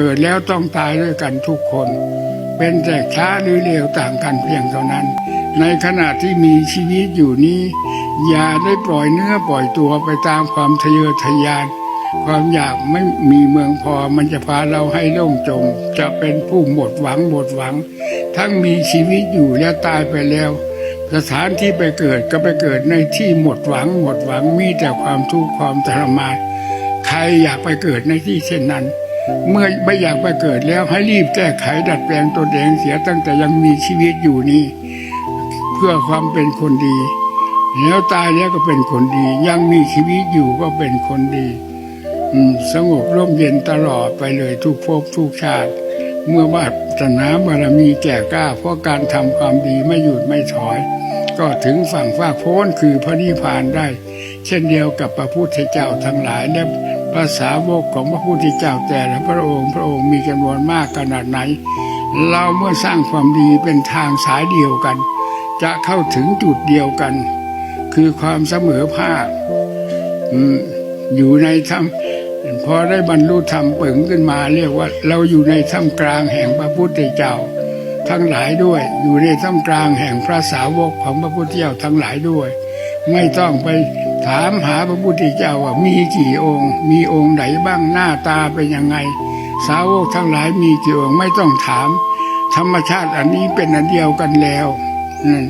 เกิดแล้วต้องตายด้วยกันทุกคน เป็นแต่ช้าหรือเร็วต่างกันเพียงเท่านั้น ในขณะที่มีชีวิตอยู่นี้ อย่าได้ปล่อยเนื้อปล่อยตัวไปตามความทะเยอทะยาน ความอยากไม่มีเมืองพอมันจะพาเราให้ล่มจม จะเป็นผู้หมดหวังหมดหวัง ทั้งมีชีวิตอยู่และตายไปแล้ว สถานที่ไปเกิดก็ไปเกิดในที่หมดหวังหมดหวังมีแต่ความทุกข์ความทรมานใครอยากไปเกิดในที่เช่นนั้น เมื่อไม่อยากไปเกิดแล้วให้รีบแก้ไขดัดแปลงตัวเองเสียตั้งแต่ยังมีชีวิตอยู่นี้เพื่อความเป็นคนดี แล้วตายแล้วก็เป็นคนดี ยังมีชีวิตอยู่ก็เป็นคนดีสงบร่มเย็นตลอดไปเลยทุกภพทุกชาติ เมื่อวาสนาบารมีแก่กล้า เพราะการทำความดีไม่หยุดไม่ถอย ก็ถึงฝั่งฟ้าโพ้นคือพระนิพพานได้ เช่นเดียวกับพระพุทธเจ้าทั้งหลายและ ภาษาวกของพระพุทธเจ้าแต่ละพระองค์พระองค์มีจำนวนมากขนาดไหน เราเมื่อสร้างความดีเป็นทางสายเดียวกัน จะเข้าถึงจุดเดียวกัน คือความเสมอภาคอยู่ในธรรมพอได้บรรลุธรรมปิงขึ้นมาเรียกว่า เราอยู่ในท่ามกลางแห่งพระพุทธเจ้า ทั้งหลายด้วย อยู่ในท่ามกลางแห่งพระสาวกของพระพุทธเจ้าทั้งหลายด้วย ไม่ต้องไป ถามหาพระพุทธเจ้าว่ามีกี่องค์ มีองค์ไหนบ้างหน้าตาเป็นยังไง สาวกทั้งหลายมีกี่องค์ไม่ต้องถาม ธรรมชาติอันนี้เป็นอันเดียวกันแล้วนั่น